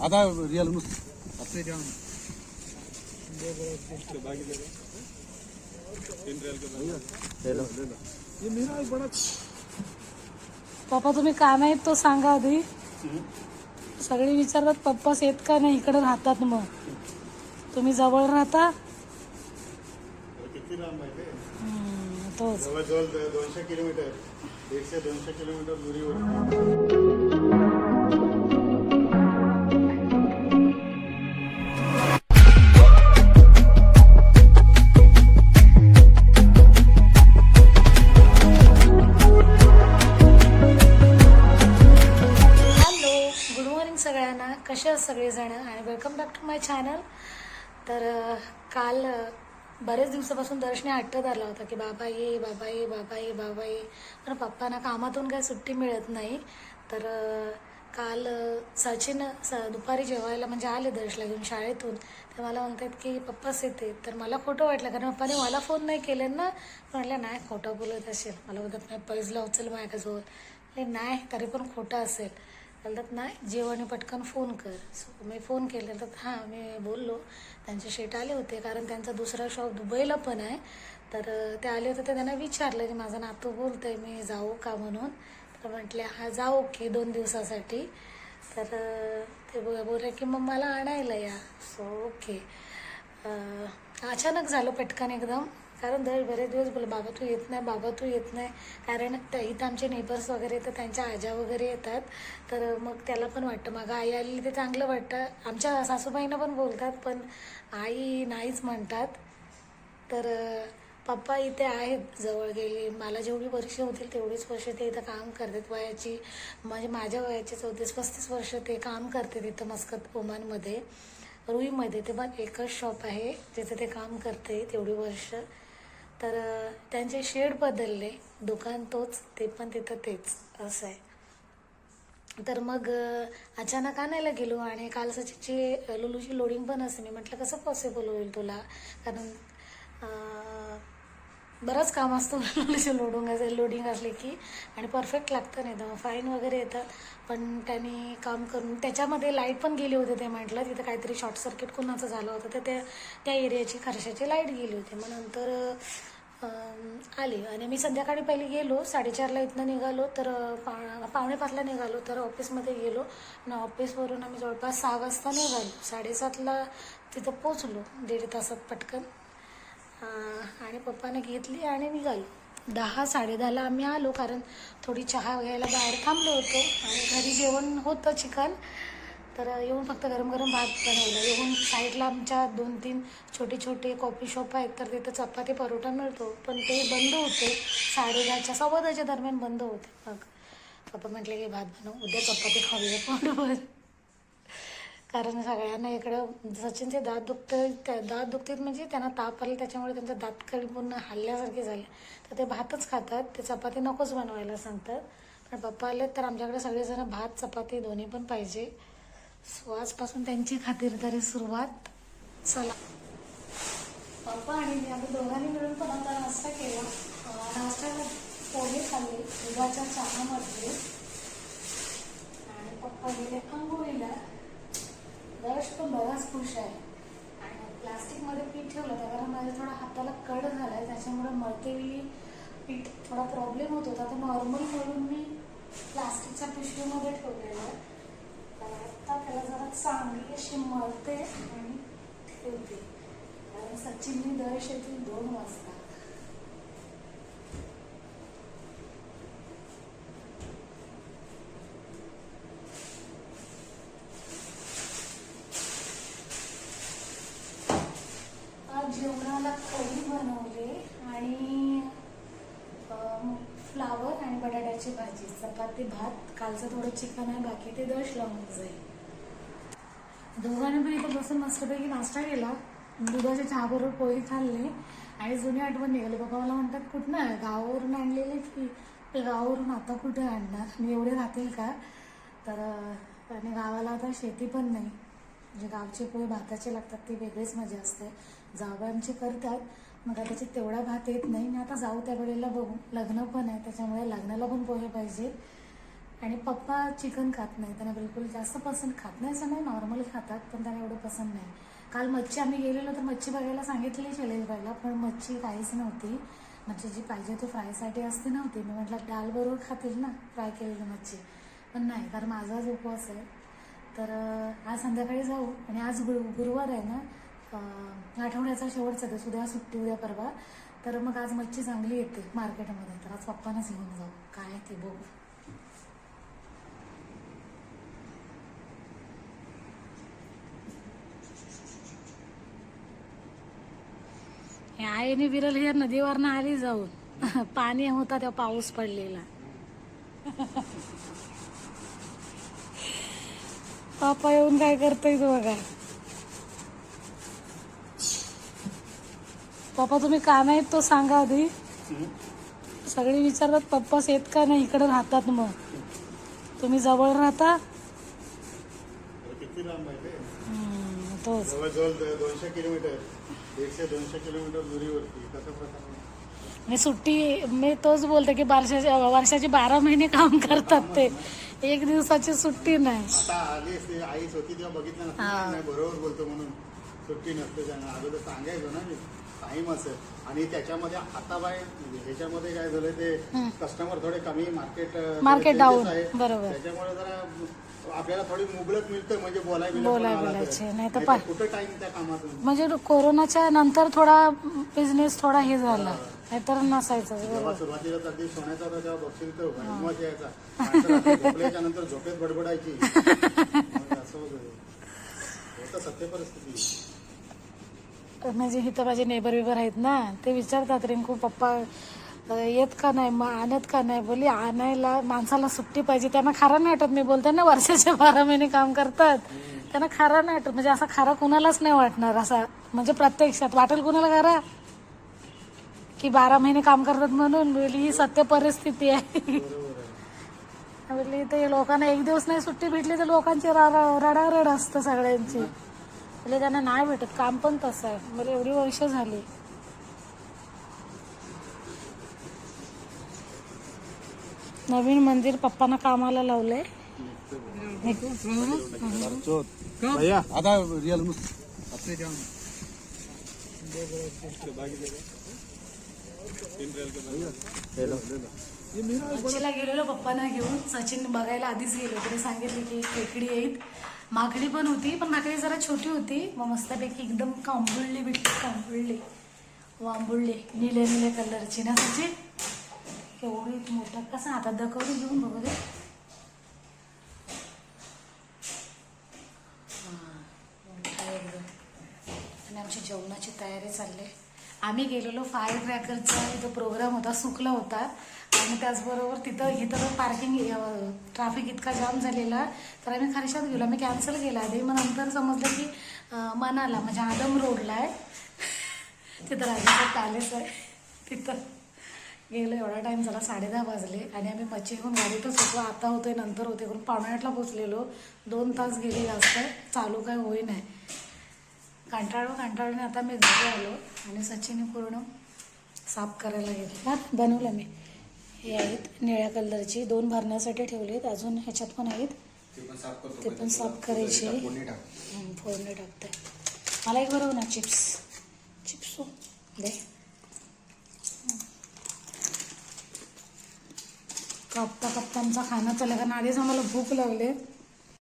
आता रिअल पप्पा तुम्ही का नाहीत तो सांगा आधी. सगळे विचारतात पप्पाच येत का नाही? इकडे राहतात मग. तुम्ही जवळ राहता? तोच. दोनशे किलोमीटर. एकशे दोनशे किलोमीटर दुरीवर. सगळ्यांना. कसे सगळेजण? आणि welcome back to my channel तर काल बरेच दिवसापासून दर्शने हट्टत आला होता की बाबा ये बाबा ये बाबा ये बाबा ये. पण पप्पांना कामातून काही सुट्टी मिळत नाही. तर काल सचिन स दुपारी जेवायला म्हणजे आले दर्शला घेऊन शाळेतून. तर मला म्हणतात की पप्पाच येते. तर मला खोटं वाटलं कारण पप्पाने मला फोन नाही केले ना. म्हटलं नाही खोटं बोलत असेल. मला बोलतात नाही पैजला उचल माझ्याजवळ. नाही तरी पण खोटं असेल. म्हणतात नाही जेवण पटकन फोन कर. सो मी फोन केले तर हां मी बोललो. त्यांचे शेट आले होते कारण त्यांचा दुसरा शॉप दुबईला पण आहे. तर ते आले होते तर त्यांना विचारलं की माझा नातू बोलतोय मी जाऊ का म्हणून? तर म्हटले हा जाऊ की दोन दिवसासाठी. तर ते बो- बोलले की मग मला आणायला या. सो ओके अचानक झालं पटकन एकदम. कारण दर बरेच दिवस बोल बाबा तू येत नाही बाबा तू येत नाही. कारण त्या इथं आमचे नेबर्स वगैरे तर त्यांच्या आजा वगैरे येतात. तर मग त्याला पण वाटतं मग आई आली ते चांगलं वाटतं. आमच्या सासूबाईंना पण बोलतात पण आई नाहीच म्हणतात. तर पप्पा इथे आहेत जवळ गेले. मला जेवढी वर्ष होतील तेवढीच वर्ष ते इथं काम करतात वयाची. म्हणजे माझ्या वयाचे चौतीस पस्तीस वर्ष ते काम करते तिथं मस्कत ओमानमध्ये रुईमध्ये. ते पण एकच शॉप आहे जिथे ते काम करते तेवढी वर्ष. तर त्यांचे शेड बदलले. दुकान तोच ते पण तिथं तेच असं आहे तर मग अचानक आणायला गेलो आणि काल सचिची लुलूची लोडिंग पण असे मी म्हटलं कसं पॉसिबल होईल तुला? कारण बरंच काम असतं लोडिंग असेल लोडिंग असले की. आणि परफेक्ट लागतं नाही तर फाईन वगैरे येतात. पण त्यांनी काम करून त्याच्यामध्ये लाइट पण गेली होती ते म्हटलं. तिथं काहीतरी शॉर्ट सर्किट कुणाचं झालं होतं तर त्या त्या एरियाची खर्शाची लाइट गेली होती. मग नंतर आली. आणि मी संध्याकाळी पहिले गेलो. साडेचारला इथनं निघालो. तर पा पावणे पाचला निघालो. तर ऑफिसमध्ये गेलो. आणि ऑफिसवरून आम्ही जवळपास सहा वाजता निघालो. साडेसातला तिथं पोचलो दीड तासात पटकन. आणि पप्पाने घेतली आणि निघालो दहा साडेदहाला आम्ही आलो कारण थोडी चहा घ्यायला बाहेर थांबलो होतो. आणि घरी जेवण होतं चिकन. तर येऊन फक्त गरम गरम भात बनवलं. येऊन साईडला आमच्या दोन तीन छोटे छोटे कॉफी शॉप आहेत तर तिथं चपाती परोठा मिळतो. पण ते बंद होते. साडेदहाच्या सव्वा दहाच्या दरम्यान बंद होते. मग पप्पा म्हटले की भात बनव उद्या चपाती खाऊया. पोटभर कारण सगळ्यांना इकडं सचिनचे दात दुखते त्या दात दुखतात म्हणजे त्यांना ताप आले त्याच्यामुळे त्यांचा दात कळी पूर्ण हल्ल्यासारखे झाले. तर ते भातच खातात ते चपाती नकोच बनवायला सांगतात. पण पप्पा आले तर आमच्याकडे सगळेजण भात चपाती दोन्ही पण पाहिजे. सो आजपासून त्यांची खातिरदारी सुरुवात. चला. पप्पा आणि मी आम्ही दोघांनी मिळून पण आता नाश्ता केला. नाश्ता पोहे खाल्ले दुधाच्या चहामध्ये. आणि पप्पा गेले आंघोळीला. दर्श बराच खुश आहे. आणि प्लास्टिकमध्ये पीठ ठेवलं त्या कारण माझ्या थोडा हाताला कड झाला आहे त्याच्यामुळे मळतेवेळी पीठ थोडा प्रॉब्लेम होत होता. तर नॉर्मल म्हणून मी प्लास्टिकच्या पिशवीमध्ये ठेवलेलं आहे. तर आता त्याला जरा चांगली अशी मळते आणि ठेवते. कारण सचिननी दर येतील दोन वाजता आज जेवणाला कढी बनवले आणि अम, फ्लावर आणि बटाट्याची भाजी चपाती भात कालचं थोडं चिकन आहे बाकी ते दश लावून जाईल दोघांनी पण इथं बसून मस्तपैकी नाश्ता केला. दुधाच्या चहाबरोबर पोळी खाल्ले. आणि जुनी आठवण निघाली. बाबा मला म्हणतात कुठनं आहे? गावावरून आणलेले की गावावरून आता कुठे आणणार? मी एवढे राहतील का? तर आणि गावाला आता शेती पण नाही. म्हणजे गावचे पोहे भाताचे लागतात ती वेगळीच मजा असते. जावयांची करतात. मग आता तेवढा भात येत नाही. मी आता जाऊ त्या वेळेला बघू. लग्न पण आहे त्याच्यामुळे लग्नाला पण पोहे पाहिजे आणि पप्पा चिकन खात नाही त्यांना बिलकुल जास्त पसंत खात नाही असं नाही नॉर्मल खातात पण त्यांना एवढं पसंत नाही. काल मच्छी आम्ही गेलेलो तर मच्छी बघायला सांगितली शैलेश भाईला पण मच्छी काहीच नव्हती. मच्छी जी पाहिजे ती फ्रायसाठी असते नव्हती. मी म्हटलं डाल बरोबर खातील ना फ्राय केलेली मच्छी. पण नाही कारण माझा उपवास आहे. तर आज संध्याकाळी जाऊ. आणि आज गुरु गुरुवार आहे ना आठवड्याचा शेवटचा दिवस उद्या सुट्टी उद्या परवा. तर मग आज मच्छी चांगली येते मार्केटमध्ये. तर आज पप्पांनाच घेऊन जाऊ. काय ते बघू. आईने विरल हे नदीवरनं आली जाऊन. पाणी होता तेव्हा पाऊस पडलेला. पापा येऊन काय करतोय तो बघा. पप्पा तुम्ही का नाहीत तो सांगा आधी. सगळे विचारतात पप्पाच येत का नाही? इकडे राहतात मग. तुम्ही जवळ राहता? तोच. दोनशे किलोमीटर. दीडशे दोनशे किलोमीटर दुरीवरती कसं प्रकार मी सुट्टी मी तोच बोलते की वर्षाचे वर्षाचे बारा महिने काम करतात ते. एक दिवसाची सुट्टी नाही. आता आली असते आईच होती तेव्हा बघितलं नसतं हा. नाही बरोबर बोलतो म्हणून. सुट्टी नसते त्यांना. अगोदर सांगायचो ना मी टाइम असेल आणि त्याच्यामध्ये आता बाय ह्याच्यामध्ये काय झालं ते कस्टमर थोडे कमी मार्केट Market down, बरोबर. त्याच्यामुळे जरा आपल्याला थोडी मुबलक मिळतं म्हणजे बोलाय बोलाय बोलायचे, नाही तर पा- कुठं टाइम त्या कामातून? म्हणजे कोरोनाच्या नंतर थोडा बिझनेस थोडा हे झाला. नाहीतर नसायचं. जेव्हा सुरुवातीला अगदी सोन्याचा होता तेव्हा बघशील तर हिंमत यायचा. माणसं रात्री झोपल्याच्या नंतर झोपेत बडबडायची. मग असं होतं. होतं सत्य परिस्थिती. म्हणजे इथं माझे नेबर बिबर आहेत ना ते विचारतात रिंकू पप्पा येत का नाही मग आणत का नाही? बोली आणायला माणसाला सुट्टी पाहिजे. त्यांना खरं नाही वाटत. मी बोलते ना वर्षाचे बारा महिने काम करतात. त्यांना खरं नाही वाटत. म्हणजे असा खरा कुणालाच नाही वाटणार. असा म्हणजे प्रत्यक्षात. वाटेल कुणाला खरा? की बारा महिने काम करतात म्हणून. बोली ही सत्य परिस्थिती आहे. बोलली ते लोकांना एक दिवस नाही सुट्टी भेटली तर लोकांची रडारड असतं सगळ्यांची. म्हणजे त्यांना नाही भेटत. काम पण तसं आहे. मला एवढी वर्ष झाली. नवीन मंदिर पप्पांना कामाला लावलंय. भैया आता रिअल मच्छीला गेलेलो पप्पांना घेऊन. सचिन बघायला आधीच गेलो त्याने सांगितले की खेकडी येईल. माकडी पण होती पण माकडी जरा छोटी होती. मग मस्तपैकी एकदम कांबुळली भेटली कांबुळली. वांबुळली निळे निळे कलरची ना सचिन? केवढी मोठं? कसं आता दकवली घेऊन बघू दे. आणि आमची जेवणाची तयारी चालली. आहे. आम्ही गेलेलो फायर क्रॅकरचा इथं प्रोग्राम होता सुकला होता. आणि त्याचबरोबर तिथं इथं पार्किंग ट्रॅफिक इतका जाम झालेला. तर आम्ही खरशात गेलो आम्ही कॅन्सल केला. आधी मग नंतर समजलं की मनाला म्हणजे आदम रोडला आहे. तिथं राजा पॅलेस आहे. तिथं. गेलो एवढा टाईम झाला साडे दहा वाजले आणि आम्ही मच्छी घेऊन गाडीतच होतो. आता होतोय नंतर होते करून पावणे आठला पोचलेलो दोन तास गेले जास्त चालू काय होई नाही. कंटाळू कंटाळूने आता मी घरी आलो आणि सचिन पूर्ण साफ करायला गेले हा बनवलं मी. हे आहेत निळ्या कलरची. दोन भरण्यासाठी ठेवलेत. अजून ह्याच्यात पण आहेत. ते पण साफ करायचे. फोडणी टाकते. मला एक बरोबर ना चिप्स. चिप्स हो. दे. कापता कापता आमचा खाना. चालला कारण आधीच आम्हाला भूक लागले.